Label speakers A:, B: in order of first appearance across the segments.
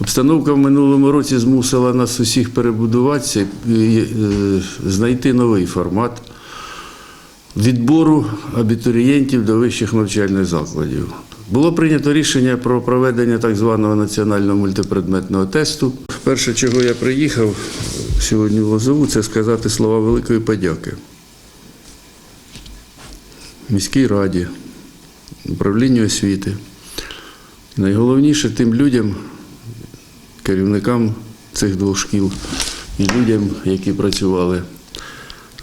A: Обстановка в минулому році змусила нас усіх перебудуватися і е, знайти новий формат відбору абітурієнтів до вищих навчальних закладів. Було прийнято рішення про проведення так званого національного мультипредметного тесту. Перше, чого я приїхав сьогодні в Лозову, це сказати слова великої подяки. Міській раді, управлінню освіти. Найголовніше тим людям, керівникам цих двох шкіл і людям, які працювали,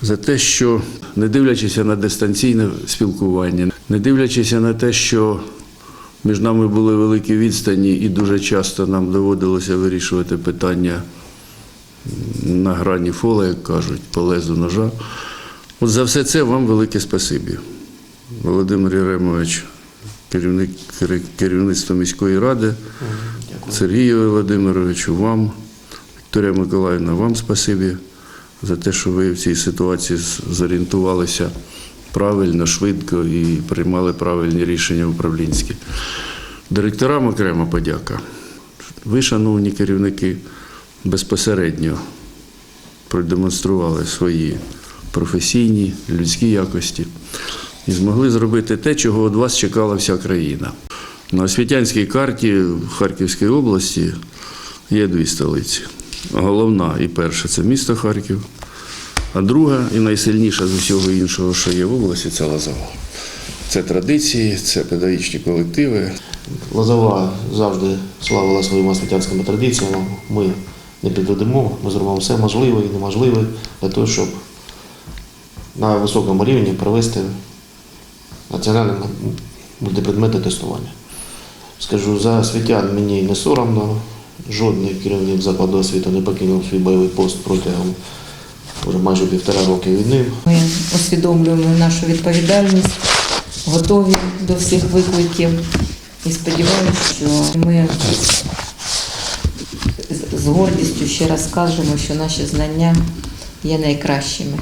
A: за те, що не дивлячись на дистанційне спілкування, не дивлячись на те, що між нами були великі відстані, і дуже часто нам доводилося вирішувати питання на грані фола, як кажуть, по лезу ножа. От за все це вам велике спасибі. Володимир Єремович, керівник керів- керівництва міської ради, Сергію Володимировичу, вам, Вікторія Миколаївна, вам спасибі за те, що ви в цій ситуації зорієнтувалися правильно, швидко і приймали правильні рішення управлінські. Директорам окрема подяка. Ви, шановні керівники, безпосередньо продемонстрували свої професійні, людські якості і змогли зробити те, чого від вас чекала вся країна. На освітянській карті в Харківській області є дві столиці. Головна і перша це місто Харків, а друга і найсильніша з усього іншого, що є в області, це Лазова. Це традиції, це педагогічні колективи,
B: Лозова завжди славила своїми освітянськими традиціями. Ми не підведемо, ми зробимо все можливе і неможливе для того, щоб на високому рівні провести національне мультипредметне тестування. Скажу, за освітян мені не соромно. Жодний керівник закладу освіти не покинув свій бойовий пост протягом вже майже півтора роки війни.
C: Ми усвідомлюємо нашу відповідальність, готові до всіх викликів і сподіваюся, що ми з гордістю ще раз скажемо, що наші знання є найкращими.